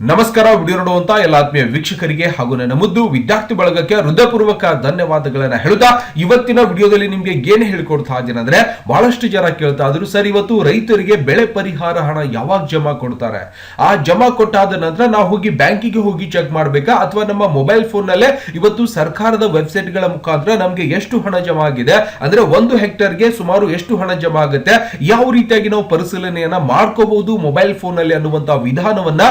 ನಮಸ್ಕಾರ, ವಿಡಿಯೋ ನೋಡುವಂತ ಎಲ್ಲ ಆತ್ಮೀಯ ವೀಕ್ಷಕರಿಗೆ ಹಾಗೂ ನನ್ನ ಮುದ್ದು ವಿದ್ಯಾರ್ಥಿ ಬಳಗಕ್ಕೆ ಹೃದಯಪೂರ್ವಕ ಧನ್ಯವಾದಗಳನ್ನ ಹೇಳುತ್ತಾ, ಇವತ್ತಿನ ವಿಡಿಯೋದಲ್ಲಿ ನಿಮ್ಗೆ ಏನ್ ಹೇಳ್ಕೊಡ್ತಾ ಅಂದ್ರೆ, ಬಹಳಷ್ಟು ಜನ ಕೇಳ್ತಾ ಇದ್ರು, ಸರ್ ಇವತ್ತು ರೈತರಿಗೆ ಬೆಳೆ ಪರಿಹಾರ ಹಣ ಯಾವಾಗ ಜಮಾ ಕೊಡ್ತಾರೆ? ಆ ಜಮಾ ಕೊಟ್ಟಾದ ನಂತರ ನಾವು ಹೋಗಿ ಬ್ಯಾಂಕಿಗೆ ಹೋಗಿ ಚೆಕ್ ಮಾಡ್ಬೇಕಾ? ಅಥವಾ ನಮ್ಮ ಮೊಬೈಲ್ ಫೋನ್ ನಲ್ಲೇ ಇವತ್ತು ಸರ್ಕಾರದ ವೆಬ್ಸೈಟ್ಗಳ ಮುಖಾಂತರ ನಮ್ಗೆ ಎಷ್ಟು ಹಣ ಜಮಾ ಆಗಿದೆ? ಅಂದ್ರೆ ಒಂದು ಹೆಕ್ಟರ್ಗೆ ಸುಮಾರು ಎಷ್ಟು ಹಣ ಜಮಾ ಆಗುತ್ತೆ? ಯಾವ ರೀತಿಯಾಗಿ ನಾವು ಪರಿಶೀಲನೆಯನ್ನ ಮಾಡ್ಕೋಬಹುದು ಮೊಬೈಲ್ ಫೋನ್ನಲ್ಲಿ ಅನ್ನುವಂತ ವಿಧಾನವನ್ನ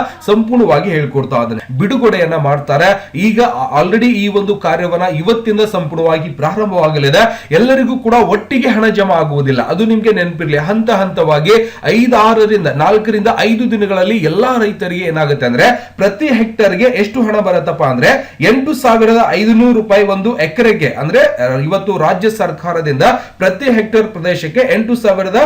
ಸಂಪೂರ್ಣವಾಗಿ ಹೇಳ್ಕೊಡ್ತಾ ಇದ್ದಾನೆ. ಬಿಡುಗಡೆಯನ್ನ ಮಾಡ್ತಾರೆ. ಈಗ ಆಲ್ರೆಡಿ ಈ ಒಂದು ಕಾರ್ಯವನ್ನ ಇವತ್ತಿಂದ ಸಂಪೂರ್ಣವಾಗಿ ಪ್ರಾರಂಭವಾಗಲಿದೆ. ಎಲ್ಲರಿಗೂ ಕೂಡ ಒಟ್ಟಿಗೆ ಹಣ ಜಮಾ ಆಗುವುದಿಲ್ಲ. ಅದು ನಿಮ್ಗೆ ನೆನಪಿರ್ಲಿ. ಹಂತ ಹಂತವಾಗಿ ಐದಾರರಿಂದ ನಾಲ್ಕರಿಂದ ಐದು ದಿನಗಳಲ್ಲಿ ಎಲ್ಲಾ ರೈತರಿಗೆ ಏನಾಗುತ್ತೆ ಅಂದ್ರೆ ಪ್ರತಿ ಹೆಕ್ಟರ್ಗೆ ಎಷ್ಟು ಹಣ ಬರುತ್ತಪ್ಪ ಅಂದ್ರೆ ಎಂಟು ಸಾವಿರದ ಐದುನೂರು ರೂಪಾಯಿ ಒಂದು ಎಕರೆಗೆ ಅಂದ್ರೆ ಇವತ್ತು ರಾಜ್ಯ ಸರ್ಕಾರದಿಂದ ಪ್ರತಿ ಹೆಕ್ಟೇರ್ ಪ್ರದೇಶಕ್ಕೆ ಎಂಟು ಸಾವಿರದ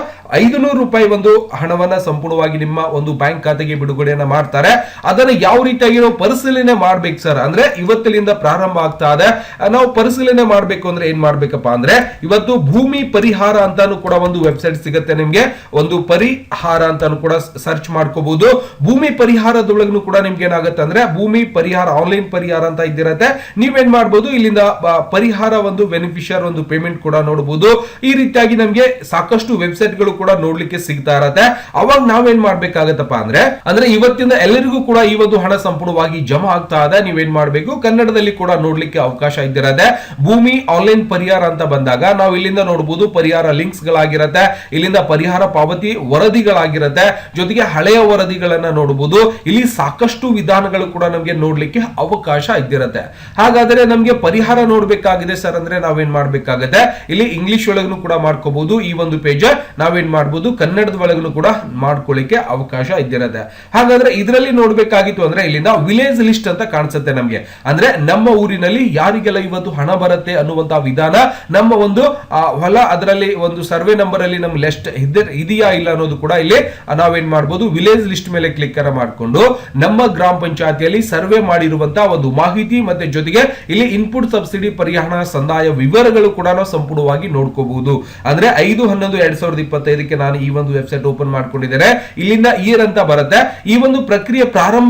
ಐದುನೂರು ರೂಪಾಯಿ ಒಂದು ಹಣವನ್ನ ಸಂಪೂರ್ಣವಾಗಿ ನಿಮ್ಮ ಒಂದು ಬ್ಯಾಂಕ್ ಖಾತೆಗೆ ಬಿಡುಗಡೆಯನ್ನ ಮಾಡ್ತಾರೆ. ಅದನ್ನ ಯಾವ ರೀತಿಯಾಗಿ ನಾವು ಪರಿಶೀಲನೆ ಮಾಡ್ಬೇಕು ಸರ್? ಅಂದ್ರೆ ಇವತ್ತಿನಿಂದ ಪ್ರಾರಂಭ ಆಗ್ತಾ ಇದೆ. ನಾವು ಪರಿಶೀಲನೆ ಮಾಡ್ಬೇಕು ಅಂದ್ರೆ ಏನ್ ಮಾಡ್ಬೇಕಪ್ಪ ಅಂದ್ರೆ, ಇವತ್ತು ಭೂಮಿ ಪರಿಹಾರ ಅಂತಾನು ಕೂಡ ಒಂದು ವೆಬ್ಸೈಟ್ ಸಿಗುತ್ತೆ ನಿಮ್ಗೆ. ಒಂದು ಪರಿಹಾರ ಅಂತಾನು ಕೂಡ ಸರ್ಚ್ ಮಾಡ್ಕೋಬಹುದು ಭೂಮಿ ಪರಿಹಾರದೊಳಗೂ ಕೂಡ ನಿಮ್ಗೆ ಏನಾಗುತ್ತೆ ಅಂದ್ರೆ, ಭೂಮಿ ಪರಿಹಾರ ಆನ್ಲೈನ್ ಪರಿಹಾರ ಅಂತ ಇದ್ದಿರತ್ತೆ. ನೀವೇನ್ ಮಾಡ್ಬೋದು? ಇಲ್ಲಿಂದ ಪರಿಹಾರ ಒಂದು ಬೆನಿಫಿಷಿಯರ್ ಒಂದು ಪೇಮೆಂಟ್ ಕೂಡ ನೋಡಬಹುದು ಈ ರೀತಿಯಾಗಿ ನಮ್ಗೆ ಸಾಕಷ್ಟು ವೆಬ್ಸೈಟ್ಗಳು ಕೂಡ ನೋಡ್ಲಿಕ್ಕೆ ಸಿಗ್ತಾ ಇರತ್ತೆ. ಅವಾಗ ನಾವೇನ್ ಮಾಡ್ಬೇಕಾಗತ್ತಪ್ಪ ಅಂದ್ರೆ ಅಂದ್ರೆ ಇವತ್ತಿಂದ ಎಲ್ಲರಿಗೂ ಕೂಡ ಈ ಒಂದು ಹಣ ಸಂಪೂರ್ಣವಾಗಿ ಜಮಾ ಆಗ್ತಾ ಇದೆ. ನೀವೇನ್ ಮಾಡಬೇಕು? ಕನ್ನಡದಲ್ಲಿ ಕೂಡ ನೋಡ್ಲಿಕ್ಕೆ ಅವಕಾಶ ಇದ್ದಿರತ್ತೆ. ಭೂಮಿ ಆನ್ಲೈನ್ ಪರಿಹಾರ ಅಂತ ಬಂದಾಗ ನಾವು ಇಲ್ಲಿಂದ ನೋಡಬಹುದು ಪರಿಹಾರ ಲಿಂಕ್ಸ್ ಗಳಾಗಿರತ್ತೆ ಇಲ್ಲಿಂದ ಪರಿಹಾರ ಪಾವತಿ ವರದಿಗಳಾಗಿರತ್ತೆ. ಜೊತೆಗೆ ಹಳೆಯ ವರದಿಗಳನ್ನ ನೋಡಬಹುದು ಇಲ್ಲಿ ಸಾಕಷ್ಟು ವಿಧಾನಗಳು ಕೂಡ ನಮಗೆ ನೋಡ್ಲಿಕ್ಕೆ ಅವಕಾಶ ಇದ್ದಿರತ್ತೆ. ಹಾಗಾದ್ರೆ ನಮಗೆ ಪರಿಹಾರ ನೋಡ್ಬೇಕಾಗಿದೆ ಸರ್ ಅಂದ್ರೆ ನಾವೇನ್ ಮಾಡ್ಬೇಕಾಗತ್ತೆ? ಇಲ್ಲಿ ಇಂಗ್ಲಿಷ್ ಒಳಗೂ ಕೂಡ ಮಾಡ್ಕೋಬಹುದು ಈ ಒಂದು ಪೇಜ್ ನಾವೇನ್ ಮಾಡಬಹುದು ಕನ್ನಡದ ಒಳಗೂ ಕೂಡ ಮಾಡ್ಕೊಳ್ಳಿಕ್ಕೆ ಅವಕಾಶ ಇದ್ದಿರತ್ತೆ. ಹಾಗಾದ್ರೆ ಇದರಲ್ಲಿ ನೋಡ್ಬೇಕಾಗಿತ್ತು ಅಂದ್ರೆ ಇಲ್ಲಿಂದ ವಿಲೇಜ್ ಲಿಸ್ಟ್ ಅಂತ ಕಾಣಿಸುತ್ತೆ ನಮಗೆ. ಅಂದ್ರೆ ನಮ್ಮ ಊರಿನಲ್ಲಿ ಯಾರಿಗೆಲ್ಲ ಇವತ್ತು ಹಣ ಬರುತ್ತೆ ಅನ್ನುವಂತ ವಿಧಾನ, ನಮ್ಮ ಒಂದು ಹೊಲ ಅದರಲ್ಲಿ ಒಂದು ಸರ್ವೆ ನಂಬರ್ ಅಲ್ಲಿ ನಮ್ಮ ಲಿಸ್ಟ್ ಇದೆಯಾ ಇಲ್ಲ ಅನ್ನೋದು ಕೂಡ ಇಲ್ಲಿ ನಾವೇನ್ ಮಾಡ್ಬೋದು ವಿಲೇಜ್ ಲಿಸ್ಟ್ ಮೇಲೆ ಕ್ಲಿಕ್ ಅನ್ನ ಮಾಡ್ಕೊಂಡು ನಮ್ಮ ಗ್ರಾಮ ಪಂಚಾಯತಿಯಲ್ಲಿ ಸರ್ವೆ ಮಾಡಿರುವಂತಹ ಒಂದು ಮಾಹಿತಿ ಮತ್ತೆ ಜೊತೆಗೆ ಇಲ್ಲಿ ಇನ್ಪುಟ್ ಸಬ್ಸಿಡಿ ಪರಿಹಾರ ಸಂದಾಯ ವಿವರಗಳು ಕೂಡ ನಾವು ಸಂಪೂರ್ಣವಾಗಿ ನೋಡ್ಕೋಬಹುದು. ಅಂದ್ರೆ ಐದು, ಹನ್ನೊಂದು, ಎರಡ್ ಸಾವಿರದ ಇಪ್ಪತ್ತೈದಕ್ಕೆ ನಾನು ಈ ಒಂದು ವೆಬ್ಸೈಟ್ ಓಪನ್ ಮಾಡ್ಕೊಂಡಿದ್ದೇನೆ. ಇಲ್ಲಿಂದ ಇಯರ್ ಅಂತ ಬರುತ್ತೆ. ಈ ಒಂದು ಪ್ರಕ್ರಿಯೆ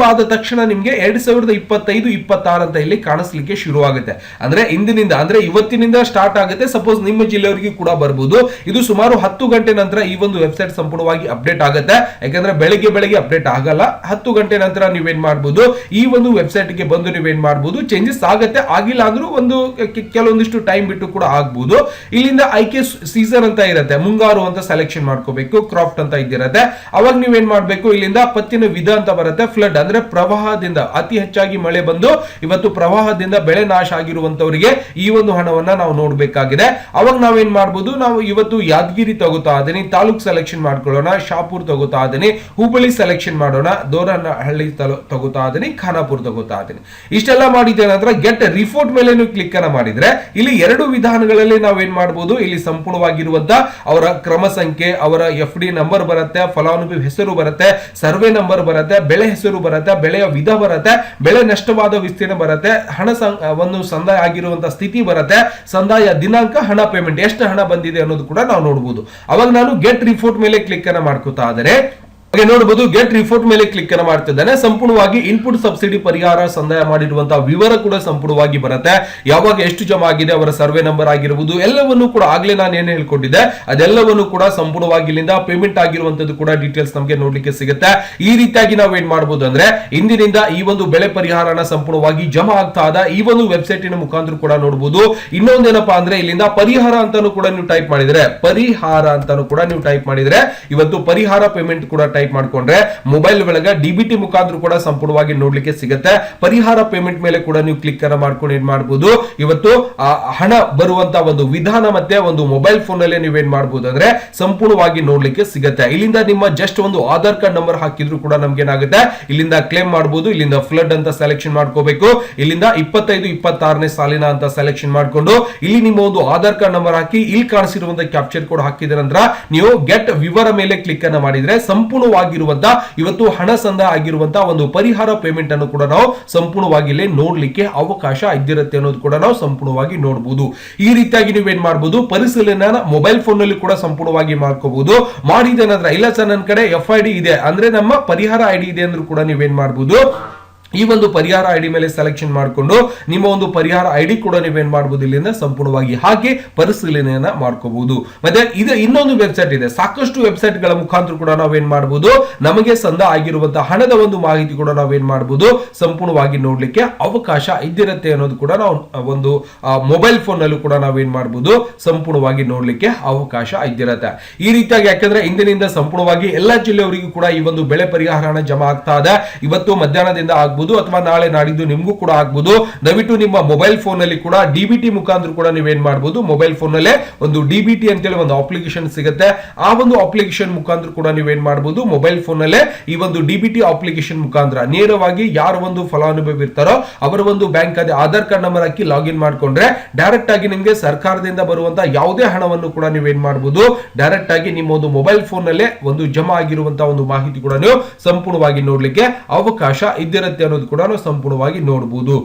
ಆದ ತಕ್ಷಣ ನಿಮಗೆ ಎರಡ್ ಸಾವಿರದ ಇಪ್ಪತ್ತೈದು, ಇಪ್ಪತ್ತಾರು ಅಂತ ಇಲ್ಲಿ ಕಾಣಿಸ್ಲಿಕ್ಕೆ ಶುರು ಆಗುತ್ತೆ ಅಂದ್ರೆ ಇಂದಿನಿಂದ, ಅಂದ್ರೆ ಇವತ್ತಿನಿಂದ ಸ್ಟಾರ್ಟ್ ಆಗುತ್ತೆ. ಸಪೋಸ್ ನಿಮ್ಮ ಜಿಲ್ಲೆಯವರಿಗೆ ಕೂಡ ಬರಬಹುದು ಇದು ಸುಮಾರು ಹತ್ತು ಗಂಟೆ ನಂತರ ಈ ಒಂದು ವೆಬ್ಸೈಟ್ ಸಂಪೂರ್ಣವಾಗಿ ಅಪ್ಡೇಟ್ ಆಗುತ್ತೆ. ಯಾಕಂದ್ರೆ ಬೆಳಿಗ್ಗೆ ಬೆಳಿಗ್ಗೆ ಅಪ್ಡೇಟ್ ಆಗಲ್ಲ. ಹತ್ತು ಗಂಟೆ ನಂತರ ನೀವೇನ್ ಮಾಡಬಹುದು ಈ ಒಂದು ವೆಬ್ಸೈಟ್ಗೆ ಬಂದು ನೀವೇನ್ ಮಾಡಬಹುದು ಚೇಂಜಸ್ ಆಗುತ್ತೆ. ಆಗಿಲ್ಲ ಆದ್ರೂ ಒಂದು ಕೆಲವೊಂದಿಷ್ಟು ಟೈಮ್ ಬಿಟ್ಟು ಕೂಡ ಆಗ್ಬಹುದು ಇಲ್ಲಿಂದ ಐಕೆ ಸೀಸನ್ ಅಂತ ಇರುತ್ತೆ. ಮುಂಗಾರು ಅಂತ ಸೆಲೆಕ್ಷನ್ ಮಾಡ್ಕೋಬೇಕು. ಕ್ರಾಫ್ಟ್ ಅಂತ ಇದ್ದಿರತ್ತೆ. ಅವಾಗ ನೀವೇನ್ ಮಾಡಬೇಕು? ಇಲ್ಲಿಂದ ಪತ್ತಿನ ವಿಧ ಅಂತ ಬರುತ್ತೆ. ಫ್ಲಡ್ ಅಂದ್ರೆ ಪ್ರವಾಹದಿಂದ ಅತಿ ಹೆಚ್ಚಾಗಿ ಮಳೆ ಬಂದು ಇವತ್ತು ಪ್ರವಾಹದಿಂದ ಬೆಳೆ ನಾಶ ಆಗಿರುವಂತವರಿಗೆ ಈ ಒಂದು ಹಣವನ್ನ ನಾವು ನೋಡಬೇಕಾಗಿದೆ. ಅವಾಗ ನಾವೇನ್ ಮಾಡ್ಬೋದು? ನಾವು ಇವತ್ತು ಯಾದಗಿರಿ ತಗೋತಾ ಇದೀನಿ, ತಾಲೂಕ್ ಸೆಲೆಕ್ಷನ್ ಮಾಡ್ಕೊಳ್ಳೋಣ, ಶಾಪುರ್ ತಗೋತಾ ಇದೀನಿ, ಹುಬ್ಬಳ್ಳಿ ಸೆಲೆಕ್ಷನ್ ಮಾಡೋಣ, ದೋರನಹಳ್ಳಿ ತಗೋತಾ ಇದೀನಿ, ಖಾನಾಪುರ್ ತಗೋತಾ ಇದೀನಿ. ಇಷ್ಟೆಲ್ಲ ಮಾಡಿದ ನಂತರ ಗೆಟ್ ರಿಪೋರ್ಟ್ ಮೇಲೆ ಕ್ಲಿಕ್ ಅನ್ನ ಮಾಡಿದ್ರೆ ಇಲ್ಲಿ ಎರಡು ವಿಧಾನಗಳಲ್ಲಿ ನಾವೇನ್ ಮಾಡಬಹುದು ಇಲ್ಲಿ ಸಂಪೂರ್ಣವಾಗಿರುವಂತ ಅವರ ಕ್ರಮ ಸಂಖ್ಯೆ, ಅವರ ಎಫ್ ಡಿ ನಂಬರ್ ಬರುತ್ತೆ, ಫಲಾನುಭವಿ ಹೆಸರು ಬರುತ್ತೆ, ಸರ್ವೆ ನಂಬರ್ ಬರುತ್ತೆ, ಬೆಳೆ ಹೆಸರು ಬರುತ್ತೆ, ಬೆಳೆಯ ವಿಧ ಬರುತ್ತೆ, ಬೆಳೆ ನಷ್ಟವಾದ ವಿಸ್ತೀರ್ಣ ಬರುತ್ತೆ, ಹಣ ಒಂದು ಸಂದಾಯ ಆಗಿರುವಂತಹ ಸ್ಥಿತಿ ಬರುತ್ತೆ, ಸಂದಾಯ ದಿನಾಂಕ, ಹಣ ಪೇಮೆಂಟ್ ಎಷ್ಟು ಹಣ ಬಂದಿದೆ ಅನ್ನೋದು ಕೂಡ ನಾವು ನೋಡಬಹುದು ಅವಾಗ ನಾನು ಗೆಟ್ ರಿಪೋರ್ಟ್ ಮೇಲೆ ಕ್ಲಿಕ್ ಅನ್ನ ಮಾಡ್ಕೋತಾ ಆದರೆ ಹಾಗೆ ನೋಡಬಹುದು ಗೆಟ್ ರಿಪೋರ್ಟ್ ಮೇಲೆ ಕ್ಲಿಕ್ ಅನ್ನ ಮಾಡ್ತಿದ್ದಾನೆ. ಸಂಪೂರ್ಣವಾಗಿ ಇನ್ಪುಟ್ ಸಬ್ಸಿಡಿ ಪರಿಹಾರ ಸಂದಾಯ ಮಾಡಿರುವಂತಹ ವಿವರ ಕೂಡ ಸಂಪೂರ್ಣವಾಗಿ ಬರುತ್ತೆ. ಯಾವಾಗ ಎಷ್ಟು ಜಮಾ ಆಗಿದೆ, ಅವರ ಸರ್ವೆ ನಂಬರ್ ಆಗಿರುವುದು ಎಲ್ಲವನ್ನು ಕೂಡ ಆಗ್ಲೇ ನಾನು ಏನು ಹೇಳ್ಕೊಟ್ಟಿದ್ದೆ ಅದೆಲ್ಲವನ್ನು ಕೂಡ ಸಂಪೂರ್ಣವಾಗಿ ಇಲ್ಲಿಂದ ಪೇಮೆಂಟ್ ಆಗಿರುವಂತದ್ದು ಕೂಡ ಡೀಟೇಲ್ಸ್ ನಮಗೆ ನೋಡ್ಲಿಕ್ಕೆ ಸಿಗುತ್ತೆ. ಈ ರೀತಿಯಾಗಿ ನಾವು ಏನ್ ಮಾಡಬಹುದು ಅಂದ್ರೆ, ಇಂದಿನಿಂದ ಈ ಒಂದು ಬೆಳೆ ಪರಿಹಾರನ ಸಂಪೂರ್ಣವಾಗಿ ಜಮಾ ಆಗ್ತಾ ಆದ ಈ ಒಂದು ವೆಬ್ಸೈಟಿನ ಮುಖಾಂತರ ಕೂಡ ನೋಡಬಹುದು ಇನ್ನೊಂದೇನಪ್ಪಾ ಅಂದ್ರೆ, ಇಲ್ಲಿಂದ ಪರಿಹಾರ ಅಂತಾನು ಕೂಡ ನೀವು ಟೈಪ್ ಮಾಡಿದ್ರೆ, ಪರಿಹಾರ ಅಂತಾನು ಕೂಡ ನೀವು ಟೈಪ್ ಮಾಡಿದ್ರೆ, ಇವತ್ತು ಪರಿಹಾರ ಪೇಮೆಂಟ್ ಕೂಡ ಟೈಪ್ ಮಾಡ್ಕೊಂಡ್ರೆ ಮೊಬೈಲ್ ಒಳಗೆ ಡಿಬಿಟಿ ಮುಖಾಂತರ ಕೂಡ ಸಂಪೂರ್ಣವಾಗಿ ನೋಡ್ಲಿಕ್ಕೆ ಸಿಗುತ್ತೆ. ಪರಿಹಾರ ಪೇಮೆಂಟ್ ಮೇಲೆ ಕೂಡ ನೀವು ಕ್ಲಿಕ್ ಅನ್ನ ಮಾಡ್ಕೊಂಡು ಏನ್ ಮಾಡಬಹುದು ಇವತ್ತು ಹಣ ಬರುವಂತ ಒಂದು ವಿಧಾನ ಮತ್ತೆ ಒಂದು ಮೊಬೈಲ್ ಫೋನ್ ಅಲ್ಲಿ ನೀವೇನ್ ಮಾಡಬಹುದು ಅಂದ್ರೆ ಸಂಪೂರ್ಣವಾಗಿ ನೋಡ್ಲಿಕ್ಕೆ ಸಿಗುತ್ತೆ. ಇಲ್ಲಿಂದ ನಿಮ್ಮ ಜಸ್ಟ್ ಒಂದು ಆಧಾರ್ ಕಾರ್ಡ್ ನಂಬರ್ ಹಾಕಿದ್ರು ಕೂಡ ನಮ್ಗೆ ಏನಾಗುತ್ತೆ? ಇಲ್ಲಿಂದ ಕ್ಲೇಮ್ ಮಾಡಬಹುದು ಇಲ್ಲಿಂದ ಫ್ಲಡ್ ಅಂತ ಸೆಲೆಕ್ಷನ್ ಮಾಡ್ಕೋಬೇಕು. ಇಲ್ಲಿಂದ ಇಪ್ಪತ್ತೈದು, ಇಪ್ಪತ್ತಾರನೇ ಸಾಲಿನ ಅಂತ ಸೆಲೆಕ್ಷನ್ ಮಾಡ್ಕೊಂಡು ಇಲ್ಲಿ ನಿಮ್ಮ ಒಂದು ಆಧಾರ್ ಕಾರ್ಡ್ ನಂಬರ್ ಹಾಕಿ ಇಲ್ಲಿ ಕಾಣಿಸಿರುವಂತ ಕ್ಯಾಪ್ಚರ್ ಕೋಡ್ ಹಾಕಿದ ನಂತರ ನೀವು ಗೆಟ್ ವಿವರ ಮೇಲೆ ಕ್ಲಿಕ್ ಅನ್ನ ಮಾಡಿದ್ರೆ ಸಂಪೂರ್ಣ ಸಂಪೂರ್ಣವಾಗಿರುವಂತ ಇವತ್ತು ಹಣ ಸಂದ ಆಗಿರುವಂತಹ ಒಂದು ಪರಿಹಾರ ಪೇಮೆಂಟ್ ಅನ್ನು ಕೂಡ ನಾವು ಸಂಪೂರ್ಣವಾಗಿ ಇಲ್ಲಿ ನೋಡ್ಲಿಕ್ಕೆ ಅವಕಾಶ ಇದ್ದಿರುತ್ತೆ ಅನ್ನೋದು ಕೂಡ ನಾವು ಸಂಪೂರ್ಣವಾಗಿ ನೋಡಬಹುದು ಈ ರೀತಿಯಾಗಿ ನೀವೇನ್ ಮಾಡಬಹುದು ಪರಿಶೀಲನೆ ಮೊಬೈಲ್ ಫೋನ್ನಲ್ಲಿ ಕೂಡ ಸಂಪೂರ್ಣವಾಗಿ ಮಾಡ್ಕೋಬಹುದು ಮಾಡಿದ ಇಲ್ಲ ಸರ್ ನನ್ನ ಕಡೆ ಎಫ್ ಐ ಡಿ ಇದೆ. ಅಂದ್ರೆ ನಮ್ಮ ಪರಿಹಾರ ಐ ಡಿ ಇದೆ ಅಂದ್ರೂ ಕೂಡ ನೀವೇನ್ ಮಾಡಬಹುದು ಈ ಒಂದು ಪರಿಹಾರ ಐ ಡಿ ಮೇಲೆ ಸೆಲೆಕ್ಷನ್ ಮಾಡಿಕೊಂಡು ನಿಮ್ಮ ಒಂದು ಪರಿಹಾರ ಐಡಿ ಕೂಡ ನೀವೇನ್ ಮಾಡಬಹುದು ಇಲ್ಲಿಂದ ಸಂಪೂರ್ಣವಾಗಿ ಹಾಕಿ ಪರಿಶೀಲನೆಯನ್ನ ಮಾಡ್ಕೋಬಹುದು. ಮತ್ತೆ ಇದು ಇನ್ನೊಂದು ವೆಬ್ಸೈಟ್ ಇದೆ. ಸಾಕಷ್ಟು ವೆಬ್ಸೈಟ್ಗಳ ಮುಖಾಂತರ ಕೂಡ ನಾವೇನ್ ಮಾಡಬಹುದು ನಮಗೆ ಸಂದ ಆಗಿರುವಂತಹ ಹಣದ ಒಂದು ಮಾಹಿತಿ ಕೂಡ ನಾವೇನ್ ಮಾಡಬಹುದು ಸಂಪೂರ್ಣವಾಗಿ ನೋಡ್ಲಿಕ್ಕೆ ಅವಕಾಶ ಇದ್ದಿರುತ್ತೆ ಅನ್ನೋದು ಕೂಡ ನಾವು ಒಂದು ಮೊಬೈಲ್ ಫೋನ್ ಕೂಡ ನಾವೇನ್ ಮಾಡಬಹುದು ಸಂಪೂರ್ಣವಾಗಿ ನೋಡ್ಲಿಕ್ಕೆ ಅವಕಾಶ ಇದ್ದಿರುತ್ತೆ. ಈ ರೀತಿಯಾಗಿ ಯಾಕಂದ್ರೆ ಇಂದಿನಿಂದ ಸಂಪೂರ್ಣವಾಗಿ ಎಲ್ಲಾ ಜಿಲ್ಲೆಯವರಿಗೂ ಕೂಡ ಈ ಒಂದು ಬೆಳೆ ಪರಿಹಾರ ಹಣ ಜಮಾ ಆಗ್ತಾ ಇದೆ. ಇವತ್ತು ಮಧ್ಯಾಹ್ನದಿಂದ ಆಗ್ಬೋದು ಅಥವಾ ನಾಳೆ ನಾಡಿದ್ದು ನಿಮಗೂ ಕೂಡ ಆಗ್ಬೋದು. ದಯವಿಟ್ಟು ನಿಮ್ಮ ಮೊಬೈಲ್ ಫೋನ್ ಅಲ್ಲಿ ಕೂಡ ಡಿಬಿಟಿ ಮುಖಾಂತರ ಕೂಡ ನೀವೇನ್ ಮಾಡಬಹುದು ಮೊಬೈಲ್ ಫೋನ್ ಅಲ್ಲೇ ಒಂದು ಡಿಬಿಟಿ ಅಂತೇಳಿ ಒಂದು ಅಪ್ಲಿಕೇಶನ್ ಸಿಗುತ್ತೆ. ಆ ಒಂದು ಅಪ್ಲಿಕೇಶನ್ ಮುಖಾಂತರ ಕೂಡ ನೀವೇನ್ ಮಾಡಬಹುದು ಮೊಬೈಲ್ ಫೋನ್ ಅಲ್ಲೇ ಈ ಒಂದು ಡಿಬಿಟಿ ಅಪ್ಲಿಕೇಶನ್ ಮುಖಾಂತರ ನೇರವಾಗಿ ಯಾರು ಒಂದು ಫಲಾನುಭವಿ ಇರ್ತಾರೋ ಅವರ ಒಂದು ಬ್ಯಾಂಕ್ ಅದೇ ಆಧಾರ್ ಕಾರ್ಡ್ ನಂಬರ್ ಹಾಕಿ ಲಾಗಿನ್ ಮಾಡ್ಕೊಂಡ್ರೆ ಡೈರೆಕ್ಟ್ ಆಗಿ ನಿಮಗೆ ಸರ್ಕಾರದಿಂದ ಬರುವಂತಹ ಯಾವುದೇ ಹಣವನ್ನು ಕೂಡ ನೀವೇನ್ ಮಾಡಬಹುದು ಡೈರೆಕ್ಟ್ ಆಗಿ ನಿಮ್ಮ ಒಂದು ಮೊಬೈಲ್ ಫೋನ್ ಅಲ್ಲೇ ಒಂದು ಜಮಾ ಆಗಿರುವಂತಹ ಒಂದು ಮಾಹಿತಿ ಕೂಡ ನೀವು ಸಂಪೂರ್ಣವಾಗಿ ನೋಡ್ಲಿಕ್ಕೆ ಅವಕಾಶ ಇದ್ದಿರುತ್ತೆ ಅನ್ನೋದು ಕೂಡ ಸಂಪೂರ್ಣವಾಗಿ ನೋಡಬಹುದು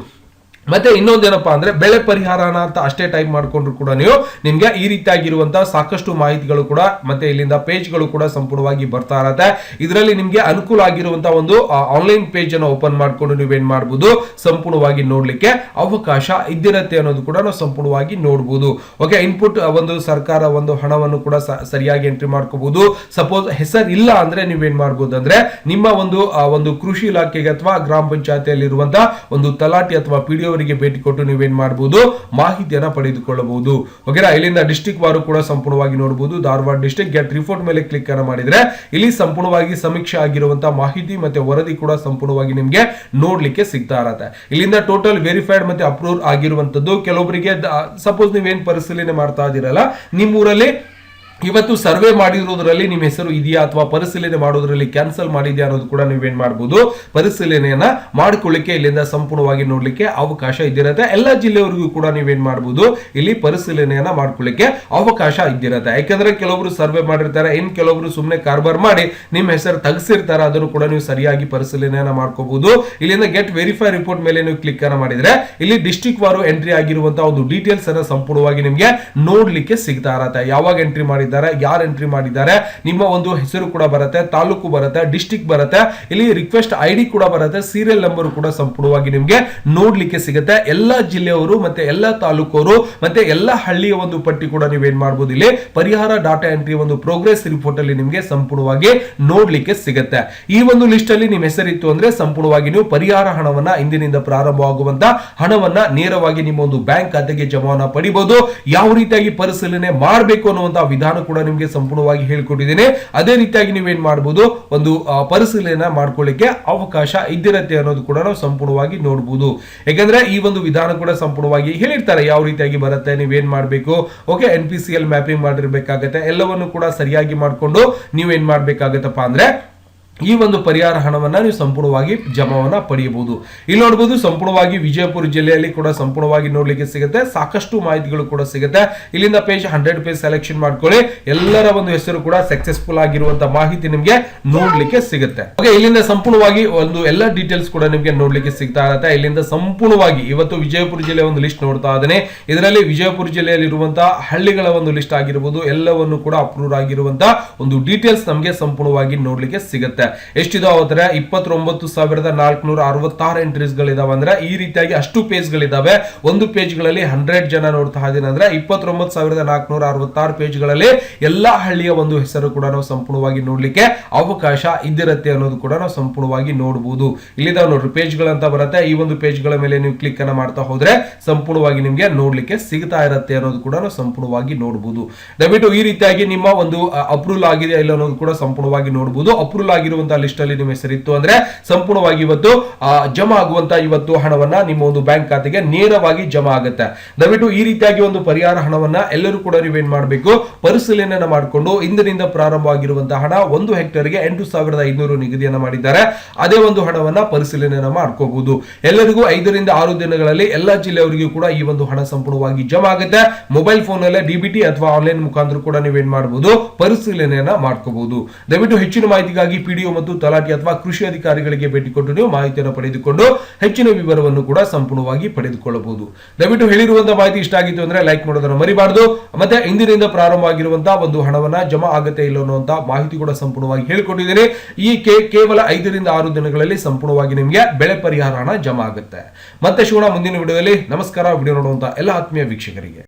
ಮತ್ತೆ ಇನ್ನೊಂದೇನಪ್ಪ ಅಂದ್ರೆ ಬೆಳೆ ಪರಿಹಾರನ ಅಂತ ಅಷ್ಟೇ ಟೈಪ್ ಮಾಡ್ಕೊಂಡ್ರು ಕೂಡ ನೀವು. ನಿಮ್ಗೆ ಈ ರೀತಿಯಾಗಿರುವಂತಹ ಸಾಕಷ್ಟು ಮಾಹಿತಿಗಳು ಕೂಡ ಮತ್ತೆ ಇಲ್ಲಿಂದ ಪೇಜ್ಗಳು ಕೂಡ ಸಂಪೂರ್ಣವಾಗಿ ಬರ್ತಾ ಇರತ್ತೆ. ಇದರಲ್ಲಿ ನಿಮ್ಗೆ ಅನುಕೂಲ ಆಗಿರುವಂತಹ ಒಂದು ಆನ್ಲೈನ್ ಪೇಜ್ ಅನ್ನು ಓಪನ್ ಮಾಡ್ಕೊಂಡು ನೀವೇನ್ ಮಾಡಬಹುದು ಸಂಪೂರ್ಣವಾಗಿ ನೋಡ್ಲಿಕ್ಕೆ ಅವಕಾಶ ಇದ್ದಿರತ್ತೆ ಅನ್ನೋದು ಕೂಡ ನಾವು ಸಂಪೂರ್ಣವಾಗಿ ನೋಡಬಹುದು ಓಕೆ ಇನ್ಪುಟ್ ಒಂದು ಸರ್ಕಾರ ಒಂದು ಹಣವನ್ನು ಕೂಡ ಸರಿಯಾಗಿ ಎಂಟ್ರಿ ಮಾಡ್ಕೋಬಹುದು ಸಪೋಸ್ ಹೆಸರು ಇಲ್ಲ ಅಂದ್ರೆ ನೀವೇನ್ ಮಾಡಬಹುದು ಅಂದ್ರೆ ನಿಮ್ಮ ಒಂದು ಒಂದು ಕೃಷಿ ಇಲಾಖೆಗೆ ಅಥವಾ ಗ್ರಾಮ ಪಂಚಾಯತಿಯಲ್ಲಿ ಇರುವಂತಹ ಒಂದು ತಲಾಟಿ ಅಥವಾ ಪಿ ಅವರಿಗೆ ಭೇಟಿ ಕೊಟ್ಟು ನೀವೇನ್ ಮಾಡಬಹುದು ಮಾಹಿತಿಯನ್ನ ಪಡೆದುಕೊಳ್ಳಬಹುದು. ಓಕೆನಾ ಇಲ್ಲಿಂದ ಡಿಸ್ಟಿಕ್ ವಾರು ಕೂಡ ಸಂಪೂರ್ಣವಾಗಿ ನೋಡಬಹುದು ಧಾರವಾಡ ಡಿಸ್ಟಿಕ್ ಗೆಟ್ ರಿಪೋರ್ಟ್ ಮೇಲೆ ಕ್ಲಿಕ್ ಅನ್ನ ಮಾಡಿದ್ರೆ ಇಲ್ಲಿ ಸಂಪೂರ್ಣವಾಗಿ ಸಮೀಕ್ಷೆ ಆಗಿರುವಂತಹ ಮಾಹಿತಿ ಮತ್ತೆ ವರದಿ ಕೂಡ ಸಂಪೂರ್ಣವಾಗಿ ನಿಮಗೆ ನೋಡ್ಲಿಕ್ಕೆ ಸಿಗ್ತಾ ಇರತ್ತೆ. ಇಲ್ಲಿಂದ ಟೋಟಲ್ ವೆರಿಫೈಡ್ ಮತ್ತೆ ಅಪ್ರೂವ್ ಆಗಿರುವಂತದ್ದು. ಕೆಲವೊಬ್ಬರಿಗೆ ಸಪೋಸ್ ನೀವೇನ್ ಪರಿಶೀಲನೆ ಮಾಡ್ತಾ ಇದೀರಲ್ಲ ನಿಮ್ಮೂರಲ್ಲಿ ಇವತ್ತು ಸರ್ವೆ ಮಾಡಿರೋದ್ರಲ್ಲಿ ನಿಮ್ಮ ಹೆಸರು ಇದೆಯಾ ಅಥವಾ ಪರಿಶೀಲನೆ ಮಾಡೋದ್ರಲ್ಲಿ ಕ್ಯಾನ್ಸಲ್ ಮಾಡಿದ್ಯಾ ಅನ್ನೋದು ಕೂಡ ನೀವೇನ್ ಮಾಡಬಹುದು ಪರಿಶೀಲನೆಯನ್ನ ಮಾಡಿಕೊಳ್ಳಿಕ್ಕೆ ಇಲ್ಲಿಂದ ಸಂಪೂರ್ಣವಾಗಿ ನೋಡ್ಲಿಕ್ಕೆ ಅವಕಾಶ ಇದ್ದಿರತ್ತೆ. ಎಲ್ಲ ಜಿಲ್ಲೆಯವರಿಗೂ ಕೂಡ ನೀವೇನ್ ಮಾಡಬಹುದು ಇಲ್ಲಿ ಪರಿಶೀಲನೆಯನ್ನ ಮಾಡ್ಕೊಳ್ಳಿಕ್ಕೆ ಅವಕಾಶ ಇದ್ದಿರತ್ತೆ. ಯಾಕಂದ್ರೆ ಕೆಲವೊಬ್ರು ಸರ್ವೆ ಮಾಡಿರ್ತಾರೆ, ಇನ್ ಕೆಲವೊಬ್ರು ಸುಮ್ಮನೆ ಕಾರ್ಬಾರ್ ಮಾಡಿ ನಿಮ್ಮ ಹೆಸರು ತೆಗೆಸಿರ್ತಾರೆ, ಅದನ್ನು ಕೂಡ ನೀವು ಸರಿಯಾಗಿ ಪರಿಶೀಲನೆಯನ್ನ ಮಾಡ್ಕೋಬಹುದು ಇಲ್ಲಿಂದ ಗೆಟ್ ವೆರಿಫೈ ರಿಪೋರ್ಟ್ ಮೇಲೆ ನೀವು ಕ್ಲಿಕ್ ಅನ್ನ ಮಾಡಿದ್ರೆ ಇಲ್ಲಿ ಡಿಸ್ಟಿಕ್ ವಾರು ಎಂಟ್ರಿ ಆಗಿರುವಂತಹ ಒಂದು ಡೀಟೇಲ್ಸ್ ಅನ್ನ ಸಂಪೂರ್ಣವಾಗಿ ನಿಮಗೆ ನೋಡ್ಲಿಕ್ಕೆ ಸಿಗ್ತಾ ಇರತ್ತೆ. ಯಾವಾಗ ಎಂಟ್ರಿ ಮಾಡಿದ್ದಾರೆ, ಯಾರು ಎಂಟ್ರಿ ಮಾಡಿದ್ದಾರೆ, ನಿಮ್ಮ ಒಂದು ಹೆಸರು ಕೂಡ ಬರುತ್ತೆ, ತಾಲೂಕು ಬರುತ್ತೆ ಡಿಸ್ಟಿಕ್ ಬರುತ್ತೆ, ಇಲ್ಲಿ ರಿಕ್ವೆಸ್ಟ್ ಐ ಕೂಡ ಬರುತ್ತೆ ಸೀರಿಯಲ್ ನಂಬರ್ ಕೂಡ ಸಂಪೂರ್ಣವಾಗಿ ನಿಮಗೆ ನೋಡ್ಲಿಕ್ಕೆ ಸಿಗುತ್ತೆ. ಎಲ್ಲಾ ಜಿಲ್ಲೆಯವರು ಮತ್ತೆ ಎಲ್ಲಾ ತಾಲೂಕವರು ಮತ್ತೆ ಎಲ್ಲಾ ಹಳ್ಳಿಯ ಒಂದು ಪಟ್ಟಿ ಕೂಡ ನೀವೇನ್ ಮಾಡಬಹುದು ಇಲ್ಲಿ, ಪರಿಹಾರ ಡಾಟಾ ಎಂಟ್ರಿ ಒಂದು ಪ್ರೋಗ್ರೆಸ್ ರಿಪೋರ್ಟ್ ಅಲ್ಲಿ ನಿಮಗೆ ಸಂಪೂರ್ಣವಾಗಿ ನೋಡ್ಲಿಕ್ಕೆ ಸಿಗುತ್ತೆ. ಈ ಒಂದು ಲಿಸ್ಟ್ ಅಲ್ಲಿ ನಿಮ್ಮ ಹೆಸರಿತ್ತು ಅಂದ್ರೆ ಸಂಪೂರ್ಣವಾಗಿ ನೀವು ಪರಿಹಾರ ಹಣವನ್ನ ಇಂದಿನಿಂದ ಪ್ರಾರಂಭವಾಗುವಂತ ಹಣವನ್ನ ನೇರವಾಗಿ ನಿಮ್ಮ ಒಂದು ಬ್ಯಾಂಕ್ ಖಾತೆಗೆ ಜಮಾವನ್ನ ಪಡಿಬಹುದು ಯಾವ ರೀತಿಯಾಗಿ ಪರಿಶೀಲನೆ ಮಾಡಬೇಕು ಅನ್ನುವಂತ ವಿಧಾನ ಕೂಡ ನಿಮಗೆ ಸಂಪೂರ್ಣವಾಗಿ ಹೇಳ್ಕೊಟ್ಟಿದ್ದೀನಿ. ಅದೇ ರೀತಿಯಾಗಿ ನೀವೇನ್ ಮಾಡಬಹುದು ಒಂದು ಪರಿಶೀಲನೆ ಮಾಡ್ಕೊಳ್ಳಿಕ್ಕೆ ಅವಕಾಶ ಇದ್ದಿರತ್ತೆ ಅನ್ನೋದು ಕೂಡ ನಾವು ಸಂಪೂರ್ಣವಾಗಿ ನೋಡಬಹುದು ಯಾಕಂದ್ರೆ ಈ ಒಂದು ವಿಧಾನ ಕೂಡ ಸಂಪೂರ್ಣವಾಗಿ ಹೇಳಿರ್ತಾರೆ ಯಾವ ರೀತಿಯಾಗಿ ಬರುತ್ತೆ, ನೀವೇನ್ ಮಾಡಬೇಕು, okay N P C L mapping ಮಾಡಿರ್ಬೇಕಾಗತ್ತೆ, ಎಲ್ಲವನ್ನು ಕೂಡ ಸರಿಯಾಗಿ ಮಾಡ್ಕೊಂಡು ನೀವೇನ್ ಮಾಡ್ಬೇಕಾಗತ್ತಪ್ಪ ಅಂದ್ರೆ ಈ ಒಂದು ಪರಿಹಾರ ಹಣವನ್ನು ನೀವು ಸಂಪೂರ್ಣವಾಗಿ ಜಮಾವನ್ನ ಪಡೆಯಬಹುದು. ಇಲ್ಲಿ ನೋಡಬಹುದು ಸಂಪೂರ್ಣವಾಗಿ ವಿಜಯಪುರ ಜಿಲ್ಲೆಯಲ್ಲಿ ಕೂಡ ಸಂಪೂರ್ಣವಾಗಿ ನೋಡ್ಲಿಕ್ಕೆ ಸಿಗುತ್ತೆ. ಸಾಕಷ್ಟು ಮಾಹಿತಿಗಳು ಕೂಡ ಸಿಗುತ್ತೆ. ಇಲ್ಲಿಂದ ಪೇಜ್ ಹಂಡ್ರೆಡ್ ಪೇಜ್ ಸೆಲೆಕ್ಷನ್ ಮಾಡ್ಕೊಳ್ಳಿ. ಎಲ್ಲರ ಒಂದು ಹೆಸರು ಕೂಡ ಸಕ್ಸಸ್ಫುಲ್ ಆಗಿರುವಂತ ಮಾಹಿತಿ ನಿಮಗೆ ನೋಡ್ಲಿಕ್ಕೆ ಸಿಗುತ್ತೆ. ಓಕೆ ಇಲ್ಲಿಂದ ಸಂಪೂರ್ಣವಾಗಿ ಒಂದು ಎಲ್ಲ ಡೀಟೇಲ್ಸ್ ಕೂಡ ನಿಮಗೆ ನೋಡ್ಲಿಕ್ಕೆ ಸಿಗ್ತಾ ಇರುತ್ತೆ. ಇಲ್ಲಿಂದ ಸಂಪೂರ್ಣವಾಗಿ ಇವತ್ತು ವಿಜಯಪುರ ಜಿಲ್ಲೆ ಒಂದು ಲಿಸ್ಟ್ ನೋಡ್ತಾ ಇದ್ದೇನೆ. ಇದರಲ್ಲಿ ವಿಜಯಪುರ ಜಿಲ್ಲೆಯಲ್ಲಿ ಇರುವಂತಹ ಹಳ್ಳಿಗಳ ಒಂದು ಲಿಸ್ಟ್ ಆಗಿರಬಹುದು ಎಲ್ಲವನ್ನು ಕೂಡ ಅಪ್ರೂವ್ ಆಗಿರುವಂತಹ ಒಂದು ಡೀಟೇಲ್ಸ್ ನಮಗೆ ಸಂಪೂರ್ಣವಾಗಿ ನೋಡ್ಲಿಕ್ಕೆ ಸಿಗುತ್ತೆ. ಎಷ್ಟಿದಾವ ಅಂದ್ರೆ ಇಪ್ಪತ್ತೊಂಬತ್ತು ಸಾವಿರದ ನಾಲ್ಕುನೂರ ಅರವತ್ತಾರು ಎಂಟ್ರೀಸ್ ಗಳಿದಾವೆ ಅಂದ್ರೆ ಈ ರೀತಿಯಾಗಿ ಅಷ್ಟು ಪೇಜ್ ಗಳಿದಾವೆ ಒಂದು ಪೇಜ್ಗಳಲ್ಲಿ ಹಂಡ್ರೆಡ್ ಜನ ನೋಡ್ತಾ ಇದೀನಿ ಅಂದ್ರೆ ಇಪ್ಪತ್ತೊಂಬತ್ತು ಸಾವಿರದ ನಾಲ್ಕುನೂರ ಅರವತ್ತಾರು ಪೇಜ್ಗಳಲ್ಲಿ ಎಲ್ಲಾ ಹಳ್ಳಿಯ ಒಂದು ಹೆಸರು ಕೂಡ ನಾವು ಸಂಪೂರ್ಣವಾಗಿ ನೋಡ್ಲಿಕ್ಕೆ ಅವಕಾಶ ಇದ್ದಿರತ್ತೆ ಅನ್ನೋದು ಕೂಡ ನಾವು ಸಂಪೂರ್ಣವಾಗಿ ನೋಡಬಹುದು ಇಲ್ಲಿದಾವ್ ನೋಡ್ರಿ ಪೇಜ್ ಗಳಂತ ಬರುತ್ತೆ. ಈ ಒಂದು ಪೇಜ್ಗಳ ಮೇಲೆ ನೀವು ಕ್ಲಿಕ್ ಅನ್ನ ಮಾಡ್ತಾ ಹೋದ್ರೆ ಸಂಪೂರ್ಣವಾಗಿ ನಿಮ್ಗೆ ನೋಡ್ಲಿಕ್ಕೆ ಸಿಗ್ತಾ ಇರುತ್ತೆ ಅನ್ನೋದು ಕೂಡ ನಾವು ಸಂಪೂರ್ಣವಾಗಿ ನೋಡಬಹುದು ದಯವಿಟ್ಟು ಈ ರೀತಿಯಾಗಿ ನಿಮ್ಮ ಒಂದು ಅಪ್ರೂವಲ್ ಆಗಿದೆ ಇಲ್ಲ ಅನ್ನೋದು ಕೂಡ ಸಂಪೂರ್ಣವಾಗಿ ನೋಡಬಹುದು ಅಪ್ರೂವಲ್ ಆಗಿರುವಂತಹ ಲಿಸ್ಟ್ ಅಲ್ಲಿ ನಿಮ್ಮ ಹೆಸರಿತ್ತು ಅಂದ್ರೆ ಸಂಪೂರ್ಣವಾಗಿ ಇವತ್ತು ಜಮಾ ಆಗುವಂತ ಇವತ್ತು ಹಣವನ್ನ ನಿಮ್ಮ ಒಂದು ಬ್ಯಾಂಕ್ ಖಾತೆಗೆ ನೇರವಾಗಿ ಜಮಾ ಆಗುತ್ತೆ. ದಯವಿಟ್ಟು ಈ ರೀತಿಯಾಗಿ ಒಂದು ಪರಿಹಾರ ಹಣವನ್ನ ಎಲ್ಲರೂ ಕೂಡ ನೀವೇನ್ ಮಾಡಬೇಕು ಪರಿಶೀಲನೆ ಮಾಡಿಕೊಂಡು ಇಂದಿನಿಂದ ಪ್ರಾರಂಭವಾಗಿರುವಂತಹ ಹಣ ಒಂದು ಹೆಕ್ಟರ್ಗೆ ಎಂಟು ಸಾವಿರದ ಐನೂರು ನಿಗದಿಯನ್ನ ಮಾಡಿದ್ದಾರೆ. ಅದೇ ಒಂದು ಹಣವನ್ನ ಪರಿಶೀಲನೆ ಮಾಡ್ಕೋಬಹುದು ಎಲ್ಲರಿಗೂ ಐದರಿಂದ ಆರು ದಿನಗಳಲ್ಲಿ ಎಲ್ಲಾ ಜಿಲ್ಲೆಯವರಿಗೂ ಕೂಡ ಈ ಒಂದು ಹಣ ಸಂಪೂರ್ಣವಾಗಿ ಜಮಾ ಆಗುತ್ತೆ. ಮೊಬೈಲ್ ಫೋನ್ ಡಿಬಿಟಿ ಅಥವಾ ಆನ್ಲೈನ್ ಮುಖಾಂತರ ಕೂಡ ನೀವೇನ್ ಮಾಡಬಹುದು ಪರಿಶೀಲನೆಯನ್ನ ಮಾಡ್ಕೋಬಹುದು ದಯವಿಟ್ಟು ಹೆಚ್ಚಿನ ಮಾಹಿತಿಗಾಗಿ ಪಿ ವಿಡಿಒ ಮತ್ತು ತಲಾಟಿ ಅಥವಾ ಕೃಷಿ ಅಧಿಕಾರಿಗಳಿಗೆ ಭೇಟಿ ಕೊಟ್ಟು ನೀವು ಮಾಹಿತಿಯನ್ನು ಪಡೆದುಕೊಂಡು ಹೆಚ್ಚಿನ ವಿವರವನ್ನು ಕೂಡ ಸಂಪೂರ್ಣವಾಗಿ ಪಡೆದುಕೊಳ್ಳಬಹುದು. ದಯವಿಟ್ಟು ಹೇಳಿರುವಂತಹ ಮಾಹಿತಿ ಇಷ್ಟ ಆಗಿತ್ತು ಅಂದ್ರೆ ಲೈಕ್ ಮಾಡೋದನ್ನು ಮರಿಬಾರದು. ಮತ್ತೆ ಇಂದಿನಿಂದ ಪ್ರಾರಂಭವಾಗಿರುವಂತಹ ಒಂದು ಹಣವನ್ನ ಜಮಾ ಆಗತ್ತೆ ಇಲ್ಲ ಅನ್ನುವಂತಹ ಮಾಹಿತಿ ಕೂಡ ಸಂಪೂರ್ಣವಾಗಿ ಹೇಳಿಕೊಟ್ಟಿದ್ದೀನಿ. ಈ ಕೇವಲ ಐದರಿಂದ ಆರು ದಿನಗಳಲ್ಲಿ ಸಂಪೂರ್ಣವಾಗಿ ನಿಮಗೆ ಬೆಳೆ ಪರಿಹಾರ ಹಣ ಜಮಾ ಆಗುತ್ತೆ. ಮತ್ತೆ ಶಿವಣ ಮುಂದಿನ ವಿಡಿಯೋದಲ್ಲಿ. ನಮಸ್ಕಾರ. ವಿಡಿಯೋ ನೋಡುವಂತಹ ಎಲ್ಲ ಆತ್ಮೀಯ ವೀಕ್ಷಕರಿಗೆ.